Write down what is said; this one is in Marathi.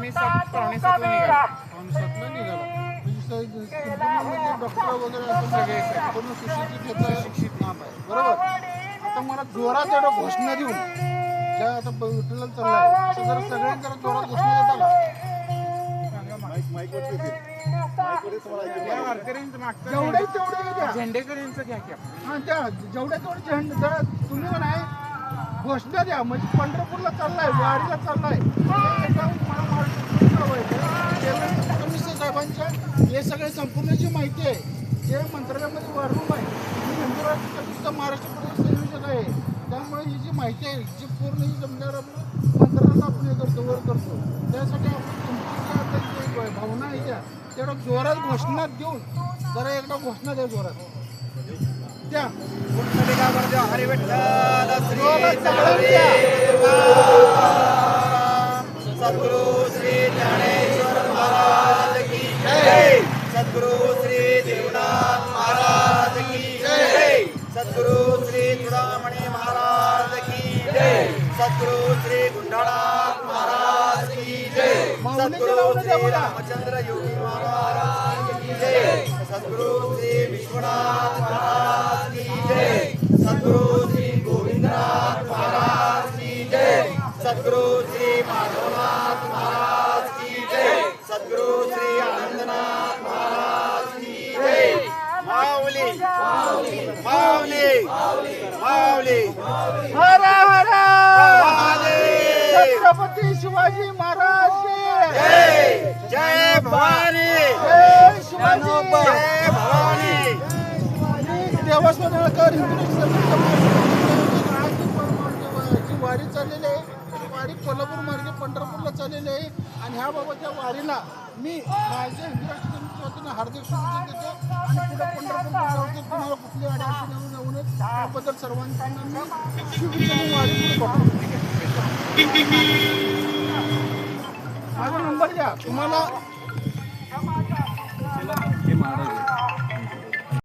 आम्ही सात पावणे सातला निघालो. पावणे सातला निघाला. म्हणजे स- म्हणजे डॉक्टर वगैरे असं सगळे सगळे. पूर्ण सुशिक्षित याचा नाम आहे. बरोबर? आता मला जोरात एवढं घोषणा देऊन ज्या आता ब- विठ्ठलाला जरा सगळ्यांनी जरा जोरात घोषणा देता या वारकऱ्यांचं मागचं जेवढे तेवढे द्या झेंडेकरांचं घ्या की आपण. हा त्या तेवढे झेंडे जरा तुम्ही का नाही घोषणा द्या. म्हणजे पंढरपूरला चाललाय वारीला चाललाय. हे. मला हे सगळे संपूर्णची माहिती आहे. जे मंत्रालयामध्ये वॉरूम आहे मी मंदिराचा महाराष्ट्र प्रदेश संयोजक आहे. त्यामुळे ही जी माहिती आहे जी पूर्ण ही जमल्यावर आपण मंत्रालयाला आपण हे करतो वर करतो. त्यासाठी आपण तुमची जी आता जी भावना आहे त्या तेवढं जोरात घोषणा देऊन जरा एकदा घोषणा द्या जोरात. द्या. श्री सद्गुरु श्री चुडामणी महाराज की जय. सद्गुरु श्री गुंडानाथ महाराज की जय. सद्गुरु श्री रामचंद्र योगी महाराज की जय. सद्गुरु श्री विश्वनाथ महाराज की जय. सद्गुरु श्री गोविंदनाथ महाराज की जय. सद्गुरु श्री माधवनाथ माऊली माऊली हर छत्रपती शिवाजी महाराज जय जय भवानी. जय शिवाजी जय भवानी. हिंदू वारी चाललेली आहे. वारी कोल्हापूर मार्गे पंढरपूरला चाललेली आहे. आणि ह्या बाबाच्या वारीला मी माझ्या हार्दिक शुभेच्छा देतो. आणि पुढे पंढरपूरला जाऊन तुम्हाला कुठली अडचण येऊ नये म्हणून त्याबद्दल सर्वांना मी शुभेच्छा देऊन माझा नंबर द्या तुम्हाला